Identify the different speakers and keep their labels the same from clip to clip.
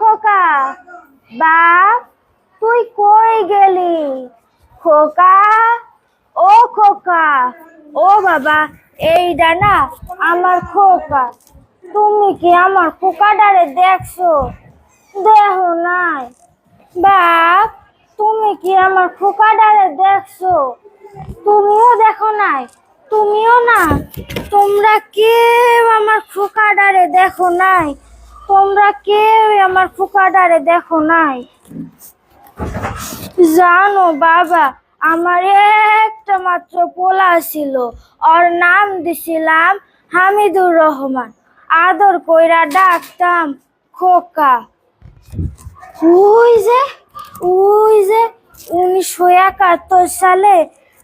Speaker 1: খোকা। বাপ, তুই কই গেলি? খোকা, ও খোকা, ও বাবা এইটা না আমার খোকা। তুমি কি আমার খোকাটারে দেখছ? দেখো নাই। বাপ, তুমি কি আমার খোকাটারে দেখছ? তুমিও দেখো নাই, তুমিও না। তোমরা কেউ আমার খোকাটারে দেখো নাই। তোমরা কেউ আমার খোকাটারে দেখো নাই? জানো বাবা, আমার একটা মাত্র পোলা ছিল। ওর নাম দিছিলাম হামিদুর রহমান। আদর কইরা ডাকতাম খোকা। ওই যে ওই যে উনিশশো একাত্তর সালে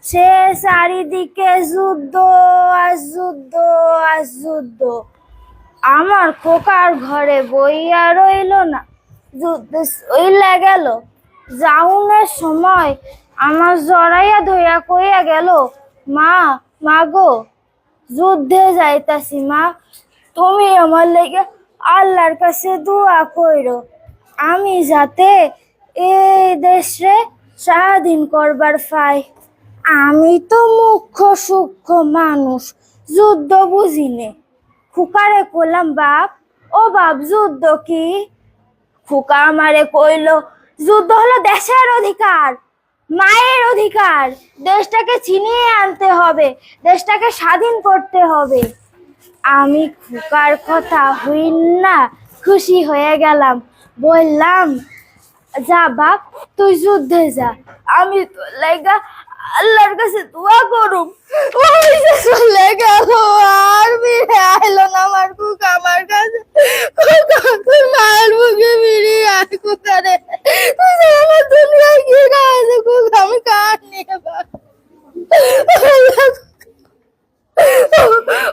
Speaker 1: সে চারিদিকে যুদ্ধ আর যুদ্ধ আর যুদ্ধ। আমার খোকার ঘরে বইয়া রইল না। যুদ্ধ চইলা গেল। যাউনের সময় আমার জড়াইয়া ধইয়া কইয়া গেল, মা মা গো, যুদ্ধে যাইতাছি মা। তুমি আমার লেগে আল্লাহর কাছে দোয়া কইরো। আমি যাতে এই দেশে স্বাধীন করবার পাই। আমি তো মুখ্য সূক্ষ্ম মানুষ, যুদ্ধ বুঝিনে। খুকারে কইলাম, বাপ। ও বাপ, যুদ্ধ কি? খুকা আমারে কইলো, যুদ্ধ হলো দেশের অধিকার, মায়ের অধিকার। দেশটাকে ছিনিয়ে আনতে হবে, দেশটাকে স্বাধীন করতে হবে। আমি খুকার কথা হইন না, খুশি হয়ে গেলাম। বললাম, যা বাপ, তুই যুদ্ধে যা। আমি তো লেগা আল্লাহর কাছে দোয়া করুম। ওই চলে গেল আর ফিরে আইলো না আমার কুক আমার কাছে কুকা তুই মায়ের মুখে ফিরিয়ে আয় কুকারে তুই যে আমার দুনিয়ায় কি আছে কুক আমি কার নিয়ে বাপ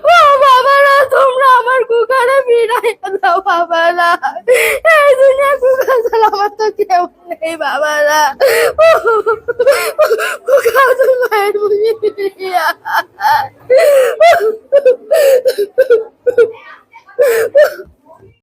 Speaker 1: ও বাবারা তোমরা আমার কুকারে ফিরাইয়া দাও বাবারা। এই দুনিয়া কুকুর আমার কেউ নেই বাবারা।